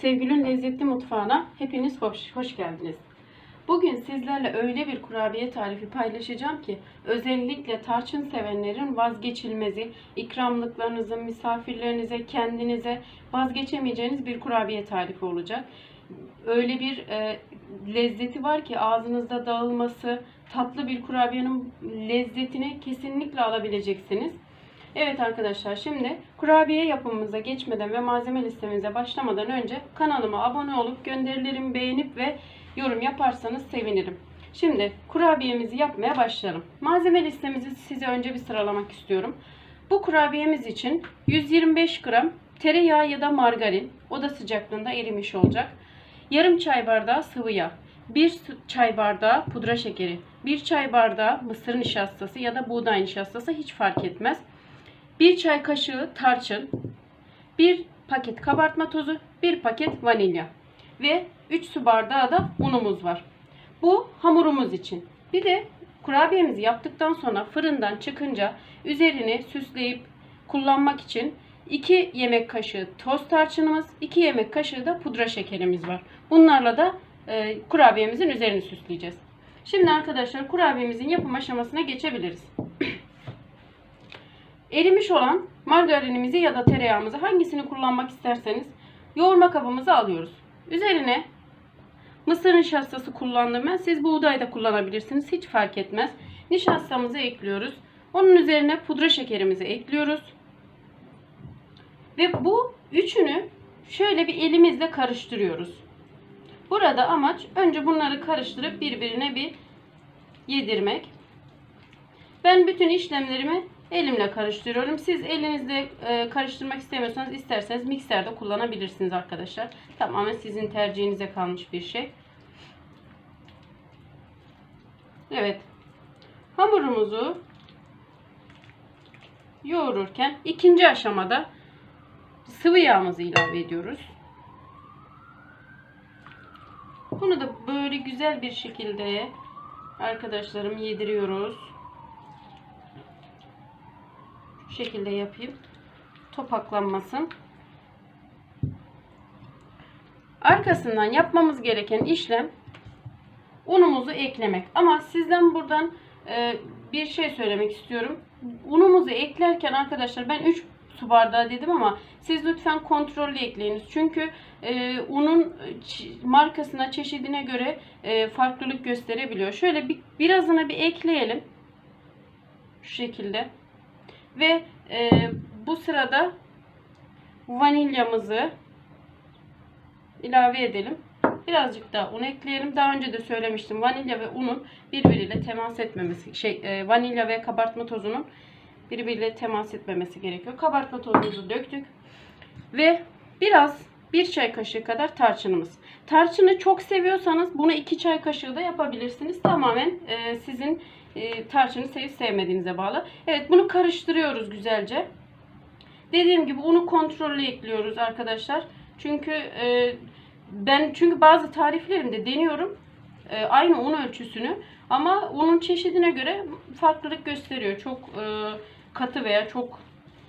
Sevgilinin lezzetli mutfağına hepiniz hoş, hoş geldiniz. Bugün sizlerle öyle bir kurabiye tarifi paylaşacağım ki özellikle tarçın sevenlerin vazgeçilmezi, ikramlıklarınızın misafirlerinize, kendinize vazgeçemeyeceğiniz bir kurabiye tarifi olacak. Öyle bir e, lezzeti var ki ağzınızda dağılması, tatlı bir kurabiyenin lezzetini kesinlikle alabileceksiniz. Evet arkadaşlar şimdi kurabiye yapımımıza geçmeden ve malzeme listemize başlamadan önce kanalıma abone olup gönderilerimi beğenip ve yorum yaparsanız sevinirim. Şimdi kurabiyemizi yapmaya başlayalım. Malzeme listemizi size önce bir sıralamak istiyorum. Bu kurabiyemiz için 125 gram tereyağı ya da margarin oda sıcaklığında erimiş olacak. Yarım çay bardağı sıvı yağ, 1 çay bardağı pudra şekeri, 1 çay bardağı mısır nişastası ya da buğday nişastası hiç fark etmez. 1 çay kaşığı tarçın, 1 paket kabartma tozu, 1 paket vanilya ve 3 su bardağı da unumuz var. Bu hamurumuz için. Bir de kurabiyemizi yaptıktan sonra fırından çıkınca üzerini süsleyip kullanmak için 2 yemek kaşığı toz tarçınımız, 2 yemek kaşığı da pudra şekerimiz var. Bunlarla da e, kurabiyemizin üzerini süsleyeceğiz. Şimdi arkadaşlar kurabiyemizin yapım aşamasına geçebiliriz. Erimiş olan margarinimizi ya da tereyağımızı hangisini kullanmak isterseniz yoğurma kabımıza alıyoruz. Üzerine mısır nişastası kullandım ben. Siz buğday da kullanabilirsiniz. Hiç fark etmez. Nişastamızı ekliyoruz. Onun üzerine pudra şekerimizi ekliyoruz. Ve bu üçünü şöyle bir elimizle karıştırıyoruz. Burada amaç önce bunları karıştırıp birbirine bir yedirmek. Ben bütün işlemlerimi elimle karıştırıyorum. Siz elinizle e, karıştırmak istemiyorsanız isterseniz mikserde kullanabilirsiniz arkadaşlar. Tamamen sizin tercihinize kalmış bir şey. Evet. Hamurumuzu yoğururken ikinci aşamada sıvı yağımızı ilave ediyoruz. Bunu da böyle güzel bir şekilde arkadaşlarım yediriyoruz. Şu şekilde yapayım. Topaklanmasın. Arkasından yapmamız gereken işlem unumuzu eklemek. Ama sizden buradan e, bir şey söylemek istiyorum. Unumuzu eklerken arkadaşlar ben 3 su bardağı dedim ama siz lütfen kontrollü ekleyiniz. Çünkü e, unun markasına, çeşidine göre e, farklılık gösterebiliyor. Şöyle bir, birazını bir ekleyelim. Şu şekilde. Ve e, bu sırada vanilyamızı ilave edelim. Birazcık daha un ekleyelim. Daha önce de söylemiştim. Vanilya ve unun birbiriyle temas etmemesi, şey e, vanilya ve kabartma tozunun birbiriyle temas etmemesi gerekiyor. Kabartma tozumuzu döktük. Ve biraz bir çay kaşığı kadar tarçınımız. Tarçını çok seviyorsanız bunu iki çay kaşığı da yapabilirsiniz. Tamamen e, sizin e, tarçını sevip sevmediğinize bağlı. Evet bunu karıştırıyoruz güzelce. Dediğim gibi unu kontrollü ekliyoruz arkadaşlar. Çünkü e, ben çünkü bazı tariflerimde deniyorum e, aynı un ölçüsünü ama unun çeşidine göre farklılık gösteriyor. Çok e, katı veya çok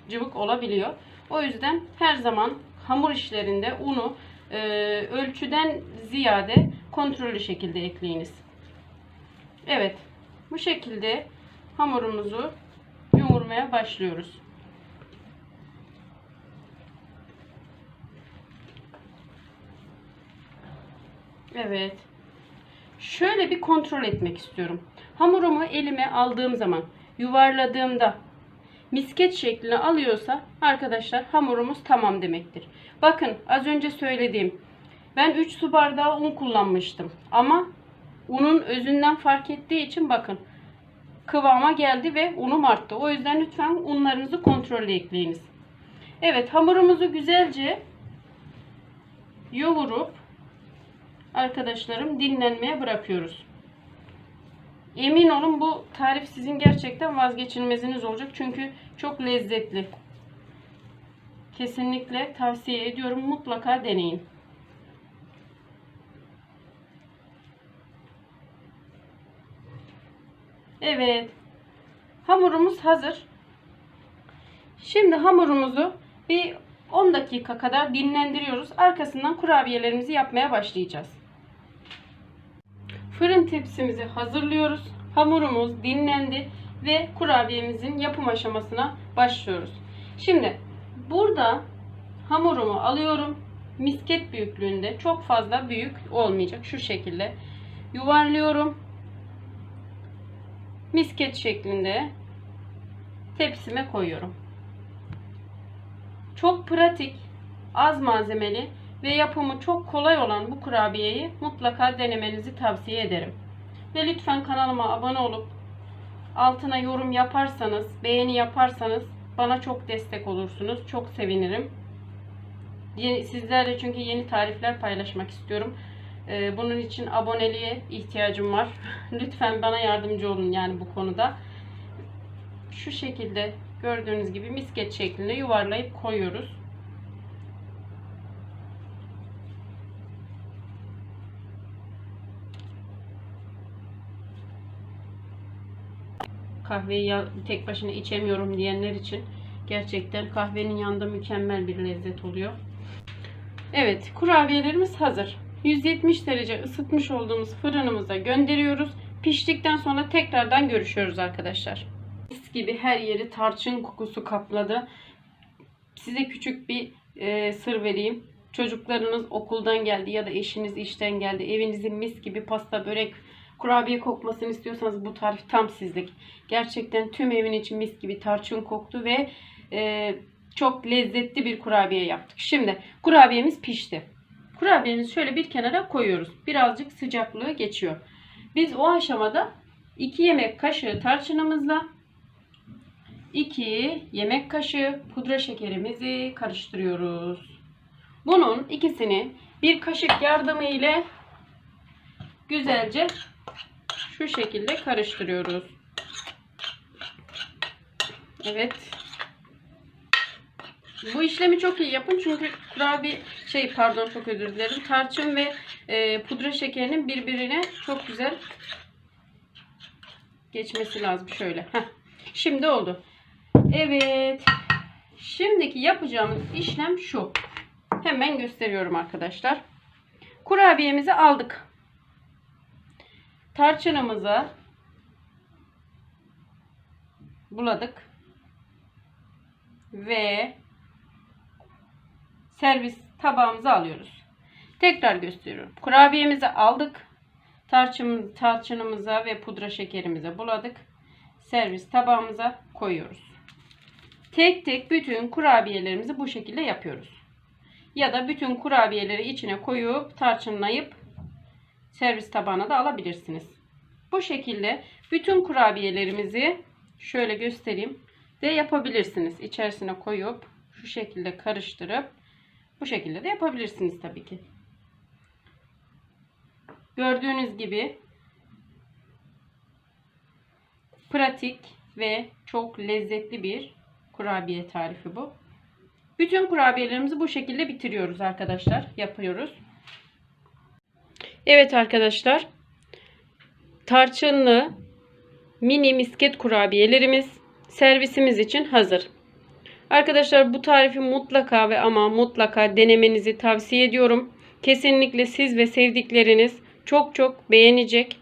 cıvık olabiliyor. O yüzden her zaman hamur işlerinde unu e, ölçüden ziyade kontrollü şekilde ekleyiniz. Evet. Bu şekilde hamurumuzu yoğurmaya başlıyoruz. Evet. Şöyle bir kontrol etmek istiyorum. Hamurumu elime aldığım zaman yuvarladığımda misket şeklini alıyorsa arkadaşlar hamurumuz tamam demektir. Bakın az önce söylediğim ben 3 su bardağı un kullanmıştım. Ama unun özünden fark ettiği için bakın kıvama geldi ve unum arttı. O yüzden lütfen unlarınızı kontrollü ekleyiniz. Evet hamurumuzu güzelce yoğurup arkadaşlarım dinlenmeye bırakıyoruz. Emin olun bu tarif sizin gerçekten vazgeçilmeziniz olacak. Çünkü çok lezzetli. Kesinlikle tavsiye ediyorum. Mutlaka deneyin. Evet. Hamurumuz hazır. Şimdi hamurumuzu bir 10 dakika kadar dinlendiriyoruz. Arkasından kurabiyelerimizi yapmaya başlayacağız. Fırın tepsimizi hazırlıyoruz. Hamurumuz dinlendi ve kurabiyemizin yapım aşamasına başlıyoruz. Şimdi burada hamurumu alıyorum. Misket büyüklüğünde çok fazla büyük olmayacak. Şu şekilde yuvarlıyorum. Misket şeklinde tepsime koyuyorum. Çok pratik, az malzemeli ve yapımı çok kolay olan bu kurabiyeyi mutlaka denemenizi tavsiye ederim. Ve lütfen kanalıma abone olup altına yorum yaparsanız, beğeni yaparsanız bana çok destek olursunuz. Çok sevinirim. Sizlerle çünkü yeni tarifler paylaşmak istiyorum. Ee, bunun için aboneliğe ihtiyacım var. Lütfen bana yardımcı olun yani bu konuda. Şu şekilde gördüğünüz gibi misket şeklinde yuvarlayıp koyuyoruz. kahveyi tek başına içemiyorum diyenler için gerçekten kahvenin yanında mükemmel bir lezzet oluyor. Evet, kurabiyelerimiz hazır. 170 derece ısıtmış olduğumuz fırınımıza gönderiyoruz. Piştikten sonra tekrardan görüşüyoruz arkadaşlar. Mis gibi her yeri tarçın kokusu kapladı. Size küçük bir e, sır vereyim. Çocuklarınız okuldan geldi ya da eşiniz işten geldi. Evinizin mis gibi pasta, börek, kurabiye kokmasını istiyorsanız bu tarif tam sizlik. Gerçekten tüm evin içi mis gibi tarçın koktu ve e, çok lezzetli bir kurabiye yaptık. Şimdi kurabiyemiz pişti. Kurabiyemizi şöyle bir kenara koyuyoruz. Birazcık sıcaklığı geçiyor. Biz o aşamada 2 yemek kaşığı tarçınımızla 2 yemek kaşığı pudra şekerimizi karıştırıyoruz. Bunun ikisini bir kaşık yardımı ile güzelce şu şekilde karıştırıyoruz. Evet. Bu işlemi çok iyi yapın çünkü kurabiye şey pardon çok özür dilerim. Tarçın ve e, pudra şekerinin birbirine çok güzel geçmesi lazım şöyle. Heh. Şimdi oldu. Evet. Şimdiki yapacağımız işlem şu. Hemen gösteriyorum arkadaşlar. Kurabiyemizi aldık. Tarçınımızı buladık. Ve servis tabağımıza alıyoruz. Tekrar gösteriyorum. Kurabiyemizi aldık. Tarçınımız, tarçınımıza ve pudra şekerimize buladık. Servis tabağımıza koyuyoruz. Tek tek bütün kurabiyelerimizi bu şekilde yapıyoruz. Ya da bütün kurabiyeleri içine koyup tarçınlayıp servis tabağına da alabilirsiniz. Bu şekilde bütün kurabiyelerimizi şöyle göstereyim de yapabilirsiniz. İçerisine koyup şu şekilde karıştırıp bu şekilde de yapabilirsiniz tabii ki. Gördüğünüz gibi pratik ve çok lezzetli bir kurabiye tarifi bu. Bütün kurabiyelerimizi bu şekilde bitiriyoruz arkadaşlar. Yapıyoruz. Evet arkadaşlar. Tarçınlı mini misket kurabiyelerimiz servisimiz için hazır. Arkadaşlar bu tarifi mutlaka ve ama mutlaka denemenizi tavsiye ediyorum. Kesinlikle siz ve sevdikleriniz çok çok beğenecek.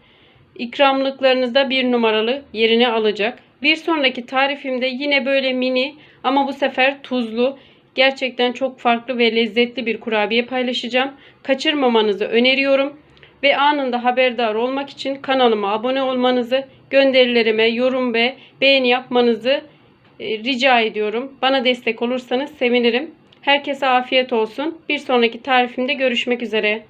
İkramlıklarınızda bir numaralı yerini alacak. Bir sonraki tarifimde yine böyle mini ama bu sefer tuzlu gerçekten çok farklı ve lezzetli bir kurabiye paylaşacağım. Kaçırmamanızı öneriyorum. Ve anında haberdar olmak için kanalıma abone olmanızı, gönderilerime yorum ve beğeni yapmanızı rica ediyorum. Bana destek olursanız sevinirim. Herkese afiyet olsun. Bir sonraki tarifimde görüşmek üzere.